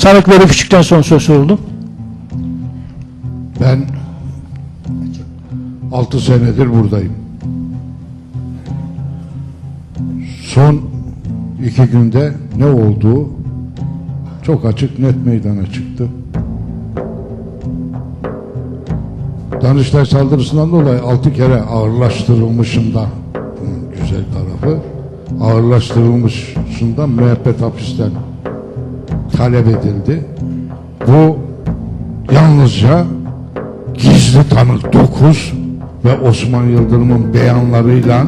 Sanıkları küçükten sonra söz soruldu. Ben 6 senedir buradayım. Son iki günde ne olduğu çok açık net meydana çıktı. Danıştay saldırısından dolayı altı kere ağırlaştırılmışım da bunun güzel tarafı ağırlaştırılmışından müebbet hapisten talep edildi. Bu yalnızca gizli tanık 9 ve Osman Yıldırım'ın beyanlarıyla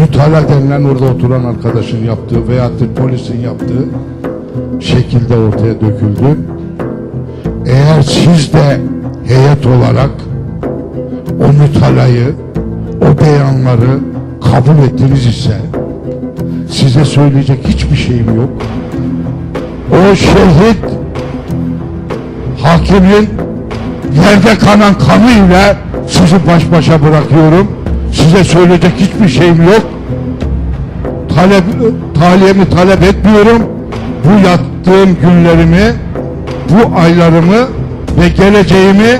mütalaa denilen orada oturan arkadaşın yaptığı veyahut polisin yaptığı şekilde ortaya döküldü. Eğer siz de heyet olarak o mütalayı, o beyanları kabul ettiniz ise size söyleyecek hiçbir şeyim yok. O şehit hakimin yerde kanan kanıyla sizi baş başa bırakıyorum. Size söyleyecek hiçbir şeyim yok. Talep, taliyemi talep etmiyorum. Bu yattığım günlerimi, bu aylarımı ve geleceğimi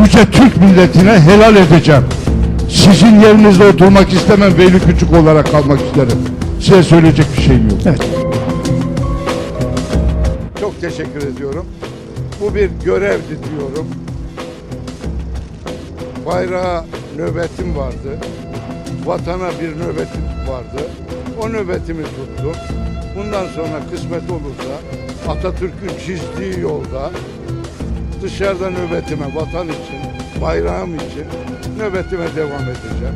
yüce Türk milletine helal edeceğim. Sizin yerinizde oturmak istemem, Veli Küçük olarak kalmak isterim. Size söyleyecek bir şeyim yok. Evet. Teşekkür ediyorum. Bu bir görevdi diyorum. Bayrağa nöbetim vardı. Vatana bir nöbetim vardı. O nöbetimi tuttum. Bundan sonra kısmet olursa Atatürk'ün çizdiği yolda dışarıda nöbetime vatan için, bayrağım için nöbetime devam edeceğim.